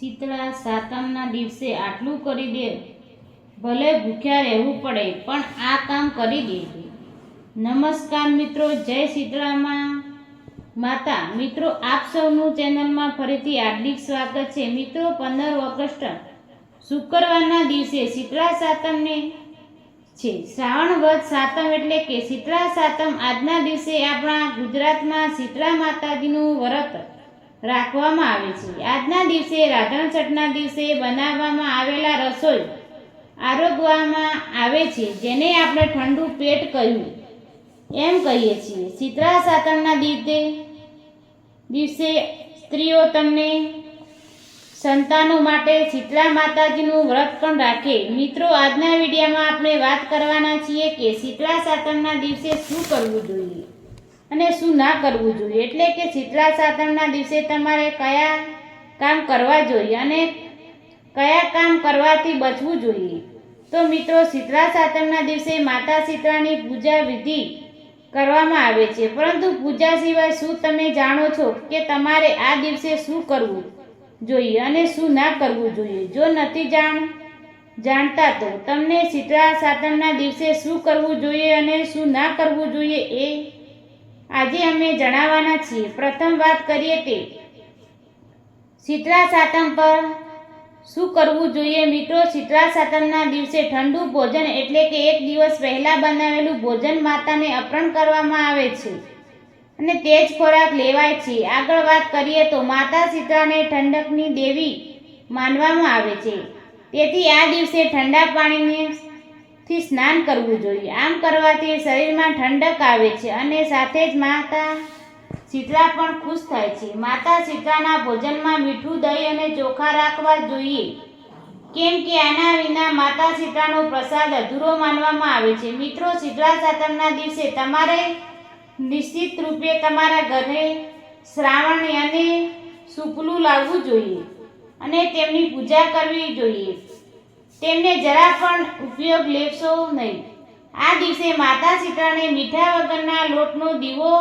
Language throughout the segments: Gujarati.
શીતળા સાતમના દિવસે આટલું કરી દે. ભલે ભૂખ્યા રહેવું પડે, પણ આ કામ કરી દેજે. નમસ્કાર મિત્રો, જય શીતળામાં માતા. મિત્રો, આપ સૌનું ચેનલમાં ફરીથી હાર્દિક સ્વાગત છે. મિત્રો, પંદર ઓગસ્ટ શુક્રવારના દિવસે શીતળા સાતમને છે. શ્રાવણ વધ સાતમ એટલે કે શીતળા સાતમ આજના દિવસે આપણા ગુજરાતમાં શીતળા માતાજીનું વ્રત રાખવામાં આવે છે. આજના દિવસે રાધણ છઠના દિવસે બનાવવામાં આવેલા રસોઈ આરોગવામાં આવે છે, જેને આપણે ઠંડુ પેટ કહ્યું. એમ કહીએ છીએ, શીતળા સાતમના દિવસે દિવસે સ્ત્રીઓ તમને સંતાનો માટે શીતળા માતાજીનું વ્રત પણ રાખે. મિત્રો, આજના વિડીયોમાં આપણે વાત કરવાના છીએ કે શીતળા સાતમના દિવસે શું કરવું જોઈએ? અને શું ના કરવું જોઈએ? એટલે કે શીતળા સાતમના દિવસે તમારે કયા કામ કરવા જોઈએ અને કયા કામ કરવાથી બચવું જોઈએ? તો મિત્રો, શીતળા સાતમના દિવસે માતા શીતળાની પૂજા વિધિ કરવામાં આવે છે. પરંતુ પૂજા સિવાય શું તમે જાણો છો કે તમારે આ દિવસે શું કરવું જોઈએ અને શું ના કરવું જોઈએ? જો નથી જાણ, જાણતા તો તમને શીતળા સાતમના દિવસે શું કરવું જોઈએ અને શું ના કરવું જોઈએ એ આજે અમે જણાવવાના છીએ. પ્રથમ વાત કરીએ તે શીતળા સાતમ પર શું કરવું જોઈએ? મિત્રો શીતળા સાતમના દિવસે ઠંડુ ભોજન એટલે કે એક દિવસ પહેલાં બનાવેલું ભોજન માતાને અપહરણ કરવામાં આવે છે અને તે જ ખોરાક લેવાય છે. આગળ વાત કરીએ તો માતા શીતળાને ઠંડકની દેવી માનવામાં આવે છે. તેથી આ દિવસે ઠંડા પાણીને થી સ્નાન કરવું જોઈએ. આમ કરવાથી શરીરમાં ઠંડક આવે છે અને સાથે જ માતા શીતળા પણ ખુશ થાય છે. માતા શીતળાના ભોજનમાં મીઠું, દહીં અને ચોખા રાખવા જોઈએ. કેમ કે આના વિના માતા શીતળાનો પ્રસાદ અધૂરો માનવામાં આવે છે. મિત્રો શીતળા સાતમના દિવસે તમારે નિશ્ચિત રૂપે તમારા ઘરે શ્રાવણ અને સુપલું લાવવું જોઈએ અને તેમની પૂજા કરવી જોઈએ. તેમને જરા પણ ઉપયોગ લેશો નહીં. આ દિવસે માતા સીતાને મીઠા વગરના લોટનો દીવો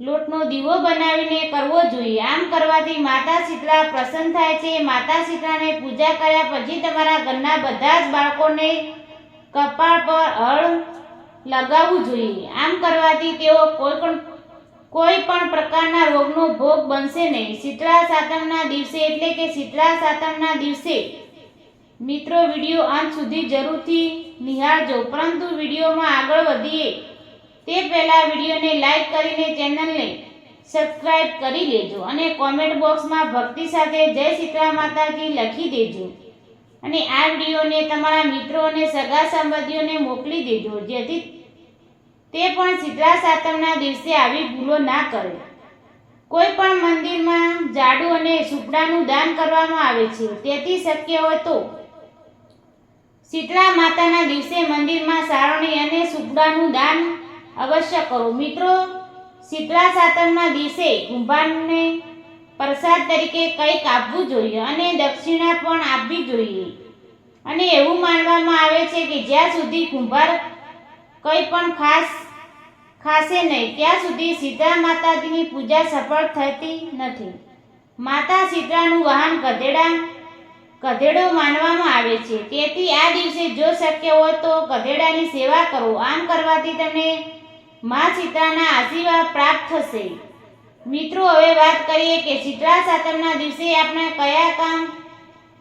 લોટનો દીવો બનાવીને કરવો જોઈએ. આમ કરવાથી માતા શીતળા પ્રસન્ન થાય છે. માતા શીતળાને પૂજા કર્યા પછી તમારા ઘરના બધા જ બાળકોને કપાળ પર હળ લગાવવું જોઈએ. આમ કરવાથી તેઓ કોઈ પણ કોઈ પણ પ્રકારના રોગનો ભોગ બનશે નહીં. શીતળા સાતમના દિવસે એટલે કે શીતળા સાતમના દિવસે મિત્રો, વીડિયો અંત સુધી જરૂરથી નિહાળજો. પરંતુ વિડીયોમાં આગળ વધીએ. તે પહેલાં વિડીયોને લાઈક કરીને ચેનલને સબસ્ક્રાઈબ કરી લેજો અને કોમેન્ટ બોક્સમાં ભક્તિ સાથે જય સીતરા માતાજી લખી દેજો. અને આ વિડીયોને તમારા મિત્રો અને સગા સંબંધીઓને મોકલી દેજો, જેથી તે પણ શીતળા સાતમના દિવસે આવી ભૂલો ના કરે. કોઈ પણ મંદિરમાં જાડુ અને સુપડાનું દાન કરવામાં આવે છે, તેથી શક્ય હોય તો શીતળા માતાના દિવસે મંદિરમાં સારણી અને સુગડાનું દાન અવશ્ય કરો. મિત્રો, શીતળા સાતમના દિવસે કુંભારને પ્રસાદ તરીકે કંઈક આપવું જોઈએ અને દક્ષિણા પણ આપવી જોઈએ. અને એવું માનવામાં આવે છે કે જ્યાં સુધી કુંભાર કંઈ પણ ખાસ ખાશે નહીં, ત્યાં સુધી શીતળા માતાજીની પૂજા સફળ થતી નથી. માતા સીતાનું વાહન ગધેડા ગધેડો માનવામાં આવે છે. તેથી આ દિવસે જો શક્ય હોય તો ગધેડાની સેવા કરો. આમ કરવાથી તમને મા ચિત્રાના આશીર્વાદ પ્રાપ્ત થશે. મિત્રો, હવે વાત કરીએ કે શીતળા સાતમના દિવસે આપણે કયા કામ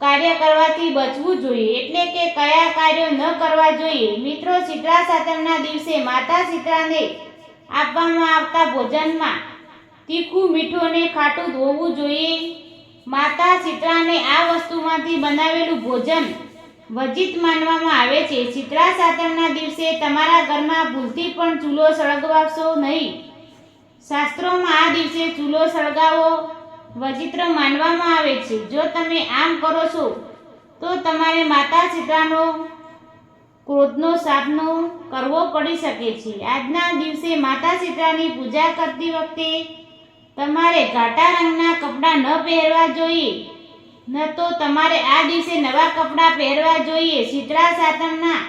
કાર્ય કરવાથી બચવું જોઈએ? એટલે કે કયા કાર્યો ન કરવા જોઈએ? મિત્રો શીતળા સાતમના દિવસે માતા ચિત્રાને આપવામાં આવતા ભોજનમાં તીખું મીઠું અને ખાટું ધોવું જોઈએ. માતા ચિત્રાને આ વસ્તુમાંથી બનાવેલું ભોજન વજિત માનવામાં આવે છે. ચિત્રા સાતમના દિવસે તમારા ઘરમાં ભૂલથી પણ ચૂલો સળગવાશો નહીં. શાસ્ત્રોમાં આ દિવસે ચૂલો સળગાવો વજિત્ર માનવામાં આવે છે. જો તમે આમ કરો છો, તો તમારે માતા ચિત્રાનો ક્રોધનો સામનો કરવો પડી શકે છે. આજના દિવસે માતા ચિત્રાની પૂજા કરતી વખતે તમારે ઘાટા રંગના કપડાં ન પહેરવા જોઈએ. ન તો તમારે આ દિવસે નવા કપડાં પહેરવા જોઈએ. શીતળા સાતમના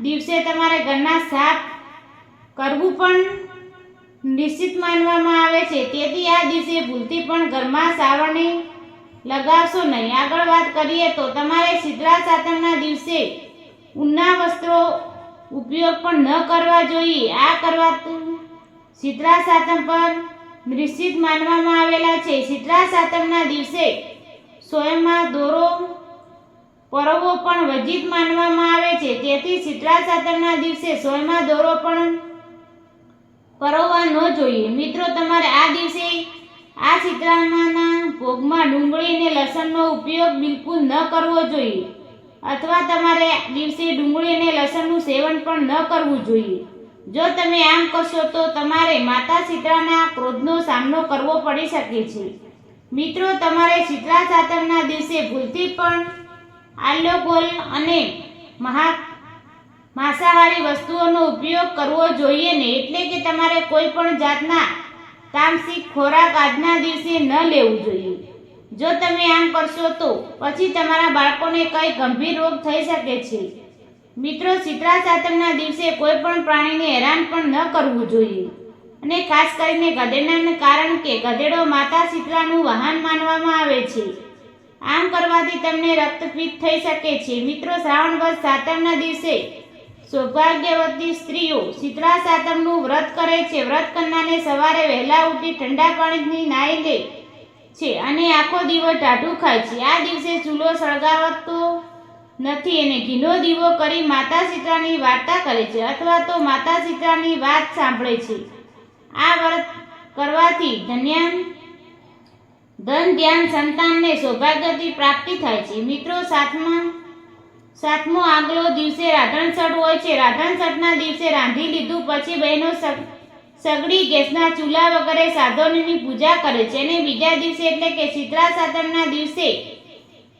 દિવસે તમારે ઘરના સાફ કરવું પણ નિશ્ચિત માનવામાં આવે છે. તેથી આ દિવસે ભૂલથી પણ ઘરમાં સાવરણી લગાવશો નહીં. આગળ વાત કરીએ તો તમારે શીતળા સાતમના દિવસે ઊનના વસ્ત્રો ઉપયોગ પણ ન કરવા જોઈએ. આ કરવાથી શીતળા સાતમ પર નિશ્ચિત માનવામાં આવેલા છે. શીતળા સાતમના દિવસે સ્વયંમાં દોરો પરવો પણ વર્જિત માનવામાં આવે છે. તેથી શીતળા સાતમના દિવસે સોયમાં દોરો પણ પરવવા ન જોઈએ. મિત્રો, તમારે આ દિવસે આ શીતળામાના ભોગમાં ડુંગળી અને લસણનો ઉપયોગ બિલકુલ ન કરવો જોઈએ. અથવા તમારે દિવસે ડુંગળી અને લસણનું સેવન પણ ન કરવું જોઈએ. જો તમે આમ કરશો તો તમારે માતા શીતળાના ક્રોધનો સામનો કરવો પડી શકે છે. મિત્રો, તમારે શીતળા સાતમના દિવસે ભૂલથી પણ આલ્કોહોલ અને મહા માંસાહારી વસ્તુઓનો ઉપયોગ કરવો જોઈએ ને, એટલે કે તમારે કોઈ પણ જાતના તામસિક ખોરાક આજના દિવસે ન લેવું જોઈએ. જો તમે આમ કરશો તો પછી તમારા બાળકોને કઈ ગંભીર રોગ થઈ શકે છે. મિત્રો શીતળા સાતમના દિવસે કોઈ પણ પ્રાણીને હેરાન પણ ન કરવું જોઈએ. અને ખાસ કરીને ગધેડાને, કારણ કે ગધેડો માતા શીતળાનું વાહન માનવામાં આવે છે. આમ કરવાથી તમને રક્તપિત થઈ શકે છે. મિત્રો, શ્રાવણ વર્ષ સાતમના દિવસે સૌભાગ્યવતી સ્ત્રીઓ શીતળા સાતમનું વ્રત કરે છે. વ્રત કરનારને સવારે વહેલા ઉઠી ઠંડા પાણીથી નાહી લે છે અને આખો દિવસ ટાઢું ખાય છે. આ દિવસે ચૂલો સળગાવતો નથી. અને ઘીનો દીવો કરી માતા સીતાની વાર્તા કરે છે અથવા તો માતા સીતાની વાત સાંભળે છે. આ વ્રત કરવાથી ધન્યાન, ધન, ધ્યાન, સંતાનને સૌભાગ્યથી પ્રાપ્તિ થાય છે. મિત્રો, સાતમા, સાતમો આગલો દિવસે રાધણસઠ હોય છે. રાધણસઠના દિવસે રાંધી લીધું પછી બહેનો સગ- સગડી ગેસના ચૂલા વગેરે સાધનોની પૂજા કરે છે. અને બીજા દિવસે એટલે કે શીતળા સાતમના દિવસે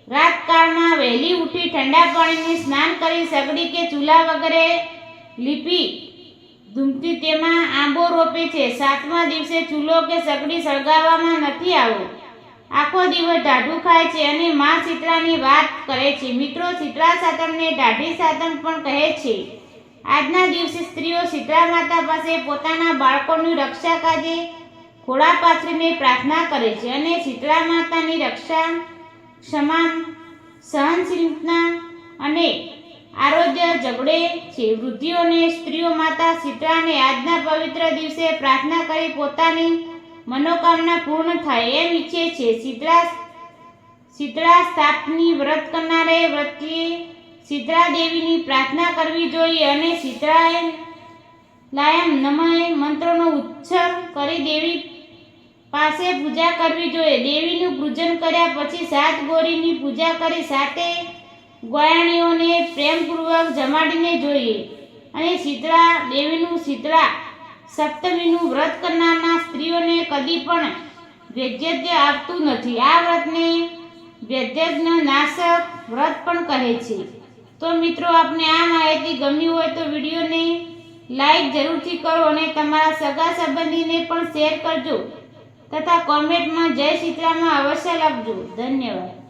રાતકાળમાં વહેલી ઉઠી ઠંડા પાણીને સ્નાન કરી સગડી કે ચૂલા વગેરે લીપી ધૂમતી તેમાં આંબો રોપે છે. સાતમા દિવસે ચૂલો કે સગડી સળગાવવામાં નથી આવો આખો દિવસ ટાઢું ખાય છે અને મા શીતળાની વાત કરે છે. મિત્રો શીતળા સાતમને ઢાઢી સાતમ પણ કહે છે. આજના દિવસે સ્ત્રીઓ શીતળા માતા પાસે પોતાના બાળકોની રક્ષા કાજે ખોળા પાથરીને પ્રાર્થના કરે છે અને શીતળા માતાની રક્ષા ક્ષમા સહનશીલતા અને આરોગ્ય ઝઘડે છે. વૃદ્ધિઓને સ્ત્રીઓ માતા શીતળાને આજના પવિત્ર દિવસે પ્રાર્થના કરી પોતાની મનોકામના પૂર્ણ થાય એમ ઈચ્છે છે. શીતળા શીતળા સ્થાપની વ્રત કરનારે વ્રતે શીતળા દેવીની પ્રાર્થના કરવી જોઈએ અને શીતળાએ લાયમ નમય મંત્રનો ઉચ્ચાર કરી દેવી પાસે પૂજા કરવી જોઈએ. દેવીનું પૂજન કર્યા પછી સાત ગોરીની પૂજા કરી સાથે ગોયાણીઓને પ્રેમપૂર્વક જમાડીને જોઈએ. અને શીતળા, દેવીનું શીતળા, સપ્તમીનું વ્રત કરનારના સ્ત્રીઓને કદી પણ વૈદ્યત્ય આપતું નથી. આ વ્રતને વૈદ્યજ્ઞ નાશક વ્રત પણ કહે છે. તો મિત્રો, આપને આ માહિતી ગમી હોય તો વિડીયોને લાઈક જરૂરથી કરો અને તમારા સગા સંબંધીને પણ શેર કરજો. તથા કોમેન્ટમાં જય શીતળામાં અવશ્ય લખજો. ધન્યવાદ.